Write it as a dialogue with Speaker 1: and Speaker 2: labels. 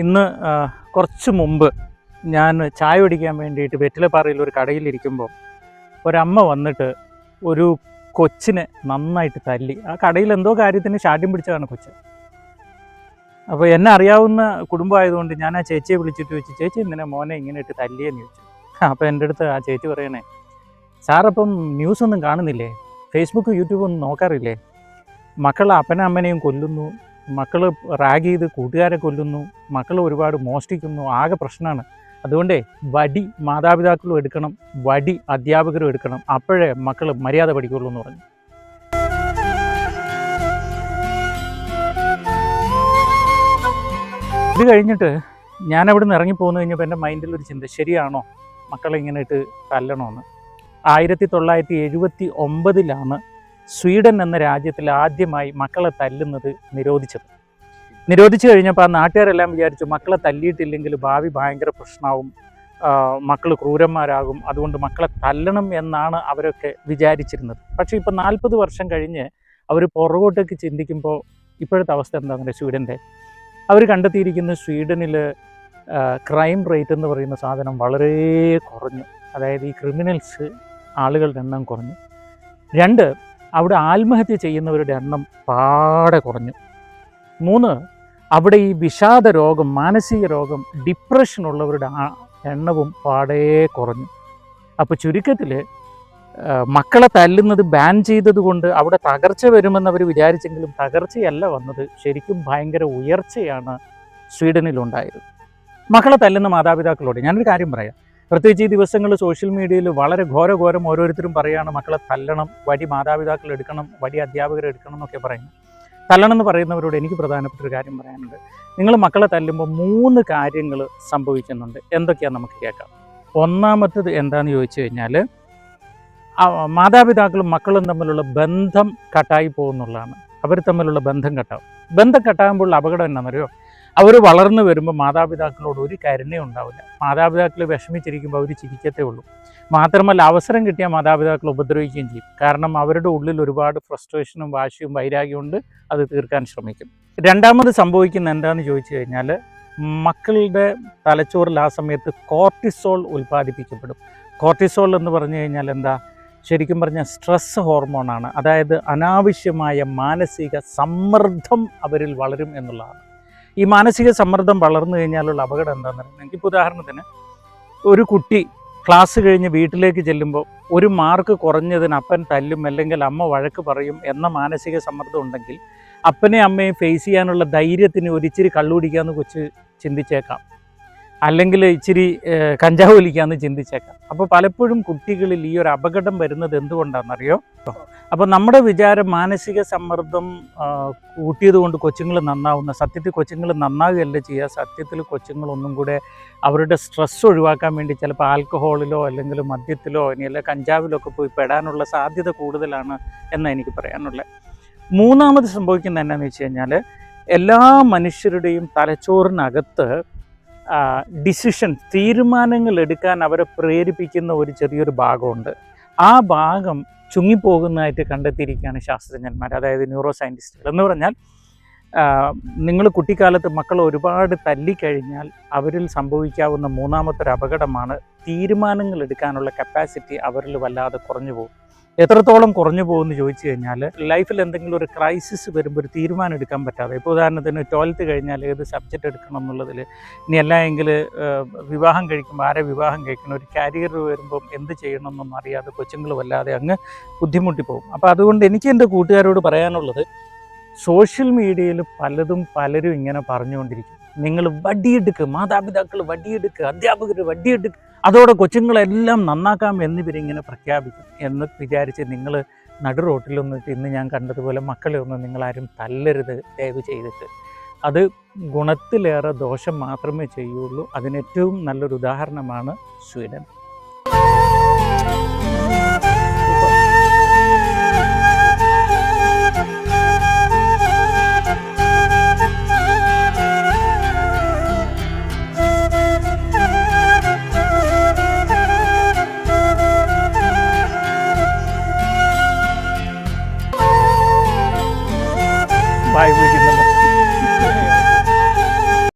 Speaker 1: ഇന്ന് കുറച്ച് മുമ്പ് ഞാൻ ചായ കുടിക്കാൻ വേണ്ടിയിട്ട് വെറ്റിലപ്പാറയിൽ ഒരു കടയിലിരിക്കുമ്പോൾ ഒരമ്മ വന്നിട്ട് ഒരു കൊച്ചിനെ നന്നായിട്ട് തല്ലി. ആ കടയിൽ എന്തോ കാര്യത്തിന് ശാഠ്യം പിടിച്ചതാണ് കൊച്ച്. അപ്പോൾ എന്നെ അറിയാവുന്ന കുടുംബമായതുകൊണ്ട് ഞാൻ ആ ചേച്ചിയെ വിളിച്ചിട്ട് ചോദിച്ചു ചേച്ചി ഇന്നലെ മോനെ ഇങ്ങനെ ഇട്ട് തല്ലിയെന്ന് ചോദിച്ചു. അപ്പോൾ എന്റെ അടുത്ത് ആ ചേച്ചി പറയണേ സാറപ്പം ന്യൂസൊന്നും കാണുന്നില്ലേ? ഫേസ്ബുക്ക് യൂട്യൂബ് ഒന്നും നോക്കാറില്ലേ? മക്കളെ അപ്പനെ അമ്മനെയും കൊല്ലുന്നു മക്കൾ റാഗ് ചെയ്ത് കൂട്ടുകാരെ കൊല്ലുന്നു മക്കൾ ഒരുപാട് മോഷ്ടിക്കുന്നു ആകെ പ്രശ്നമാണ്. അതുകൊണ്ടേ വടി മാതാപിതാക്കളും എടുക്കണം വടി അധ്യാപകരും എടുക്കണം. അപ്പോഴേ മക്കൾ മര്യാദ പഠിക്കുള്ളൂ എന്ന് പറഞ്ഞു. ഇത് കഴിഞ്ഞിട്ട് ഞാൻ അവിടെ നിന്ന് ഇറങ്ങിപ്പോന്നു കഴിഞ്ഞപ്പോൾ എന്റെ മൈൻഡിൽ ഒരു ചിന്ത ശരിയാണോ മക്കളെ ഇങ്ങനെ ഇട്ട് തല്ലണമെന്ന് ആയിരത്തി തൊള്ളായിരത്തി എഴുപത്തി ഒമ്പതിലാണ് സ്വീഡൻ എന്ന രാജ്യത്തിൽ ആദ്യമായി മക്കളെ തല്ലുന്നത് നിരോധിച്ചത്. നിരോധിച്ചു കഴിഞ്ഞപ്പോൾ ആ നാട്ടുകാരെല്ലാം വിചാരിച്ചു മക്കളെ തല്ലിയിട്ടില്ലെങ്കിൽ ഭാവി ഭയങ്കര പ്രശ്നമാവും മക്കൾ ക്രൂരന്മാരാകും അതുകൊണ്ട് മക്കളെ തല്ലണം എന്നാണ് അവരൊക്കെ വിചാരിച്ചിരുന്നത്. പക്ഷേ ഇപ്പോൾ നാൽപ്പത് വർഷം കഴിഞ്ഞ് അവർ പുറകോട്ടേക്ക് ചിന്തിക്കുമ്പോൾ ഇപ്പോഴത്തെ അവസ്ഥ എന്താണെന്ന് സ്വീഡന്റെ? അവർ കണ്ടെത്തിയിരിക്കുന്ന സ്വീഡനിൽ ക്രൈം റേറ്റ് എന്ന് പറയുന്ന സാധനം വളരെ കുറഞ്ഞു. അതായത് ഈ ക്രിമിനൽസ് ആളുകളുടെ എണ്ണം കുറഞ്ഞു. രണ്ട് അവിടെ ആത്മഹത്യ ചെയ്യുന്നവരുടെ എണ്ണം പാടെ കുറഞ്ഞു. മൂന്ന് അവിടെ ഈ വിഷാദ രോഗം മാനസിക രോഗം ഡിപ്രഷൻ ഉള്ളവരുടെ എണ്ണവും പാടെ കുറഞ്ഞു. അപ്പോൾ ചുരുക്കത്തിൽ മക്കളെ തല്ലുന്നത് ബാൻ ചെയ്തതുകൊണ്ട് അവിടെ തകർച്ച വരുമെന്ന് അവർ വിചാരിച്ചെങ്കിലും തകർച്ചയല്ല വന്നത്. ശരിക്കും ഭയങ്കര ഉയർച്ചയാണ് സ്വീഡനിലുണ്ടായത്. മക്കളെ തല്ലുന്ന മാതാപിതാക്കളോട് ഞാനൊരു കാര്യം പറയാം. പ്രത്യേകിച്ച് ഈ ദിവസങ്ങളിൽ സോഷ്യൽ മീഡിയയിൽ വളരെ ഘോരഘോരം ഓരോരുത്തരും പറയുകയാണ് മക്കളെ തല്ലണം വടി മാതാപിതാക്കൾ എടുക്കണം വടി അധ്യാപകർ എടുക്കണം എന്നൊക്കെ പറയുന്നു തല്ലണം എന്ന് പറയുന്നവരോട് എനിക്ക് പ്രധാനപ്പെട്ട ഒരു കാര്യം പറയാനുണ്ട്. നിങ്ങൾ മക്കളെ തല്ലുമ്പോൾ മൂന്ന് കാര്യങ്ങൾ സംഭവിക്കുന്നുണ്ട്. എന്തൊക്കെയാണ് നമുക്ക് കേൾക്കാം. ഒന്നാമത്തത് എന്താണെന്ന് ചോദിച്ചു കഴിഞ്ഞാൽ മാതാപിതാക്കളും മക്കളും തമ്മിലുള്ള ബന്ധം കട്ടായി പോകുന്നുള്ളതാണ്. അവർ തമ്മിലുള്ള ബന്ധം കട്ടാവും. ബന്ധം കട്ടാകുമ്പോൾ അപകടം എന്നാണെന്നറിയോ അവർ വളർന്നു വരുമ്പോൾ മാതാപിതാക്കളോട് ഒരു കരുണയും ഉണ്ടാവില്ല. മാതാപിതാക്കൾ വിഷമിച്ചിരിക്കുമ്പോൾ അവർ ചിരിക്കത്തേ ഉള്ളൂ. മാത്രമല്ല അവസരം കിട്ടിയ മാതാപിതാക്കൾ ഉപദ്രവിക്കുകയും ചെയ്യും. കാരണം അവരുടെ ഉള്ളിൽ ഒരുപാട് ഫ്രസ്ട്രേഷനും വാശിയും വൈരാഗ്യവും ഉണ്ട്. അത് തീർക്കാൻ ശ്രമിക്കും. രണ്ടാമത് സംഭവിക്കുന്ന എന്താണെന്ന് ചോദിച്ചു കഴിഞ്ഞാൽ മക്കളുടെ തലച്ചോറിൽ ആ സമയത്ത് കോർട്ടിസോൾ ഉൽപ്പാദിപ്പിക്കപ്പെടും. കോർട്ടിസോൾ എന്ന് പറഞ്ഞു കഴിഞ്ഞാൽ എന്താ? ശരിക്കും പറഞ്ഞാൽ സ്ട്രെസ് ഹോർമോണാണ് അതായത് അനാവശ്യമായ മാനസിക സമ്മർദ്ദം അവരിൽ വളരും എന്നുള്ളതാണ്. ഈ മാനസിക സമ്മർദ്ദം വളർന്നു കഴിഞ്ഞാലുള്ള അപകടം എന്താണെന്ന് പറയുന്നത് എനിക്കിപ്പോൾ ഉദാഹരണത്തിന് ഒരു കുട്ടി ക്ലാസ് കഴിഞ്ഞ് വീട്ടിലേക്ക് ചെല്ലുമ്പോൾ ഒരു മാർക്ക് കുറഞ്ഞതിന് അപ്പൻ തല്ലും അല്ലെങ്കിൽ അമ്മ വഴക്ക് പറയും എന്ന മാനസിക സമ്മർദ്ദം ഉണ്ടെങ്കിൽ അപ്പനെയും അമ്മയും ഫേസ് ചെയ്യാനുള്ള ധൈര്യത്തിന് ഒരിച്ചിരി കള്ളുപിടിക്കാമെന്ന് കൊച്ച് ചിന്തിച്ചേക്കാം. അല്ലെങ്കിൽ ഇച്ചിരി കഞ്ചാവ് വലിക്കാന്ന് ചിന്തിച്ചേക്കാം. അപ്പോൾ പലപ്പോഴും കുട്ടികളിൽ ഈ ഒരു അപകടം വരുന്നത് എന്തുകൊണ്ടാണെന്നറിയോ? അപ്പോൾ നമ്മുടെ വിചാരം മാനസിക സമ്മർദ്ദം കൂട്ടിയത് കൊണ്ട് കൊച്ചുങ്ങൾ നന്നാവുന്ന സത്യത്തിൽ കൊച്ചുങ്ങൾ നന്നാവുകയല്ല ചെയ്യുക. സത്യത്തിൽ കൊച്ചുങ്ങൾ ഒന്നും കൂടെ അവരുടെ സ്ട്രെസ് ഒഴിവാക്കാൻ വേണ്ടി ചിലപ്പോൾ ആൽക്കഹോളിലോ അല്ലെങ്കിൽ മദ്യത്തിലോ അല്ലെങ്കിൽ കഞ്ചാവിലോ ഒക്കെ പോയി പെടാനുള്ള സാധ്യത കൂടുതലാണ് എന്നാണ് എനിക്ക് പറയാനുള്ളത്. മൂന്നാമത് സംഭവിക്കുന്നത് എന്നാന്ന് വെച്ച് കഴിഞ്ഞാൽ എല്ലാ മനുഷ്യരുടെയും തലച്ചോറിനകത്ത് ഡിസിഷൻ തീരുമാനങ്ങൾ എടുക്കാൻ അവരെ പ്രേരിപ്പിക്കുന്ന ഒരു ചെറിയൊരു ഭാഗമുണ്ട്. ആ ഭാഗം ചുങ്ങിപ്പോകുന്നതായിട്ട് കണ്ടെത്തിയിരിക്കുകയാണ് ശാസ്ത്രജ്ഞന്മാർ അതായത് ന്യൂറോ സയന്റിസ്റ്റുകൾ എന്ന് പറഞ്ഞാൽ നിങ്ങൾ കുട്ടിക്കാലത്ത് മക്കളെ ഒരുപാട് തല്ലിക്കഴിഞ്ഞാൽ അവരിൽ സംഭവിക്കാവുന്ന മൂന്നാമത്തെ ഒരു അപകടമാണ് തീരുമാനങ്ങൾ എടുക്കാനുള്ള കപ്പാസിറ്റി അവരിൽ വല്ലാതെ കുറഞ്ഞു പോകും. എത്രത്തോളം കുറഞ്ഞു പോകുമെന്ന് ചോദിച്ചു കഴിഞ്ഞാൽ ലൈഫിൽ എന്തെങ്കിലും ഒരു ക്രൈസിസ് വരുമ്പോൾ ഒരു തീരുമാനം എടുക്കാൻ പറ്റാതെ. ഇപ്പോൾ ഉദാഹരണത്തിന് ട്വൽത്ത് കഴിഞ്ഞാൽ ഏത് സബ്ജക്റ്റ് എടുക്കണം എന്നുള്ളതിൽ ഇനി അല്ലായെങ്കിൽ വിവാഹം കഴിക്കുമ്പോൾ ആരെ വിവാഹം കഴിക്കണം ഒരു കാരിയർ വരുമ്പം എന്ത് ചെയ്യണം എന്നൊന്നും അറിയാതെ കൊച്ചുങ്ങൾ വല്ലാതെ അങ്ങ് ബുദ്ധിമുട്ടി പോകും. അപ്പോൾ അതുകൊണ്ട് എനിക്ക് എന്റെ കൂട്ടുകാരോട് പറയാനുള്ളത് സോഷ്യൽ മീഡിയയിൽ പലതും പലരും ഇങ്ങനെ പറഞ്ഞുകൊണ്ടിരിക്കും. നിങ്ങൾ വടിയെടുക്കുക മാതാപിതാക്കൾ വടിയെടുക്കുക അധ്യാപകർ വടിയെടുക്കുക അതോടെ കൊച്ചുങ്ങളെല്ലാം നന്നാക്കാം എന്നിവരിങ്ങനെ പ്രഖ്യാപിക്കും എന്ന് വിചാരിച്ച് നിങ്ങൾ നടു റോട്ടിലൊന്ന് ഇന്ന് ഞാൻ കണ്ടതുപോലെ മക്കളെ ഒന്നും നിങ്ങളാരും തല്ലരുത് ദയവ് ചെയ്തിട്ട്. അത് ഗുണത്തിലേറെ ദോഷം മാത്രമേ ചെയ്യുള്ളൂ. അതിന് ഏറ്റവും നല്ലൊരു ഉദാഹരണമാണ് സ്വീഡൻ.